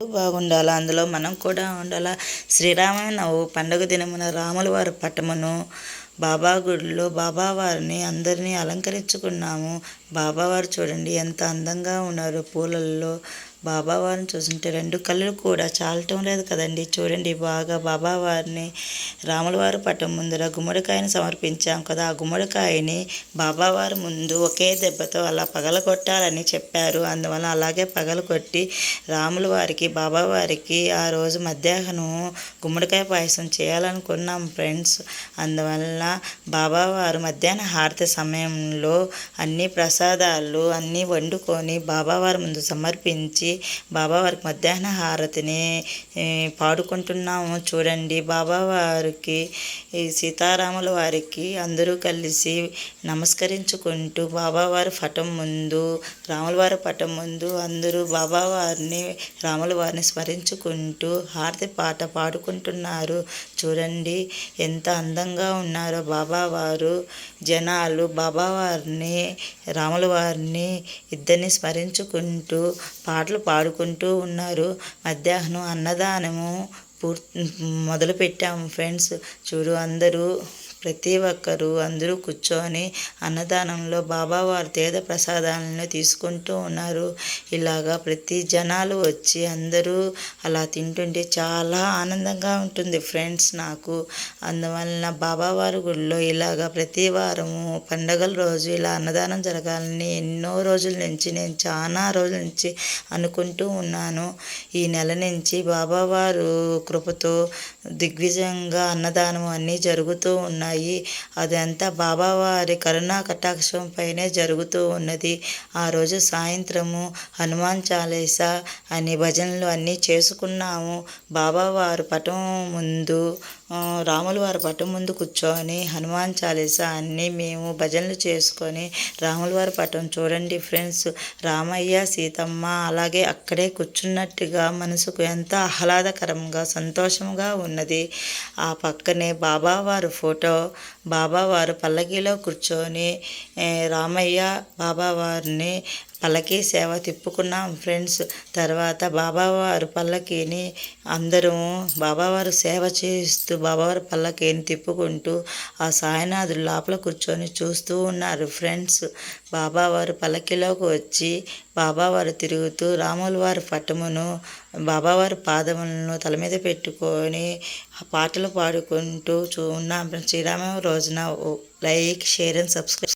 బాగుండాలి? అందులో మనం కూడా ఉండాలా? శ్రీరామ పండుగ దినమున రాముల వారి పటమును బాబా గుడిలో బాబావారిని అందరినీ అలంకరించుకున్నాము. బాబావారు చూడండి ఎంత అందంగా ఉన్నారు. పూలల్లో బాబావారిని చూస్తుంటే రెండు కళ్ళు కూడా చాలటం లేదు కదండి. చూడండి బాగా బాబావారిని రాములవారి పటం ముందర గుమ్మడికాయని సమర్పించాం కదా. ఆ గుమ్మడికాయని బాబావారి ముందు ఒకే దెబ్బతో అలా పగలగొట్టాలని చెప్పారు. అందువల్ల అలాగే పగలగొట్టి రాముల వారికి బాబావారికి ఆ రోజు మధ్యాహ్నం గుమ్మడికాయ పాయసం చేయాలనుకున్నాం ఫ్రెండ్స్. అందువల్ల బాబావారు మధ్యాహ్న హారతి సమయంలో అన్ని ప్రసాదాలు అన్నీ వండుకొని బాబావారి ముందు సమర్పించి బాబావారికి మధ్యాహ్న హారతిని పాడుకుంటున్నాము చూడండి. బాబావారికి సీతారాముల వారికి అందరూ కలిసి నమస్కరించుకుంటూ బాబావారి పటం ముందు రాములవారి పటం ముందు అందరూ బాబావారిని రాముల వారిని స్మరించుకుంటూ హారతి పాట పాడుకుంటున్నారు చూడండి. ఎంత అందంగా ఉన్నారో బాబావారు. జనాలు బాబావారిని రాముల వారిని ఇద్దరిని స్మరించుకుంటూ పాటలు పాడుకుంటూ ఉన్నారు. మధ్యాహ్నం అన్నదానము పూర్ మొదలుపెట్టాము. ఫ్రెండ్స్ చూడు అందరూ ప్రతి ఒక్కరూ అందరూ కూర్చొని అన్నదానంలో బాబావారి తేద ప్రసాదాలను తీసుకుంటూ ఉన్నారు. ఇలాగా ప్రతి జనాలు వచ్చి అందరూ అలా తింటుంటే చాలా ఆనందంగా ఉంటుంది ఫ్రెండ్స్ నాకు. అందువలన బాబావారి గుడిలో ఇలాగా ప్రతి వారము పండగల రోజు ఇలా అన్నదానం జరగాలని ఎన్నో రోజుల నుంచి నేను చాలా రోజుల నుంచి అనుకుంటూ ఉన్నాను. ఈ నెల నుంచి బాబావారు కృపతో దిగ్విజయంగా అన్నదానం అన్నీ జరుగుతూ ఉన్నాయి. ఉన్నాయి. అదంతా బాబావారి కరుణా కటాక్షం పైనే జరుగుతూ ఉన్నది. ఆ రోజు సాయంత్రము హనుమాన్ చాలీసా అనే భజనలు అన్నీ చేసుకున్నాము. బాబావారు పటం ముందు రాముల వారి పటం ముందు కూర్చొని హనుమాన్ చాలీసా అన్నీ మేము భజనలు చేసుకొని రాముల వారి పటం చూడండి ఫ్రెండ్స్. రామయ్య సీతమ్మ అలాగే అక్కడే కూర్చున్నట్టుగా మనసుకు ఎంత ఆహ్లాదకరంగా సంతోషంగా ఉన్నది. ఆ పక్కనే బాబావారు ఫోటో బాబావారు పల్లకీలో కూర్చొని రామయ్య బాబావారిని పల్లకీ సేవ తిప్పుకున్నాం ఫ్రెండ్స్. తర్వాత బాబావారు పల్లకీని అందరం బాబావారు సేవ చేస్తూ బాబావారి పల్లకీని తిప్పుకుంటూ ఆ సాయనాథుడు లోపల కూర్చొని చూస్తూ ఉన్నారు ఫ్రెండ్స్. బాబావారు పల్లకీలోకి వచ్చి బాబావారు తిరుగుతూ రాముల వారి పటమును బాబావారి పాదములను తల మీద పెట్టుకొని పాటలు పాడుకుంటూ చూ ఉన్నాం. శ్రీరామ రోజున లైక్ షేర్ అండ్ సబ్స్క్రైబ్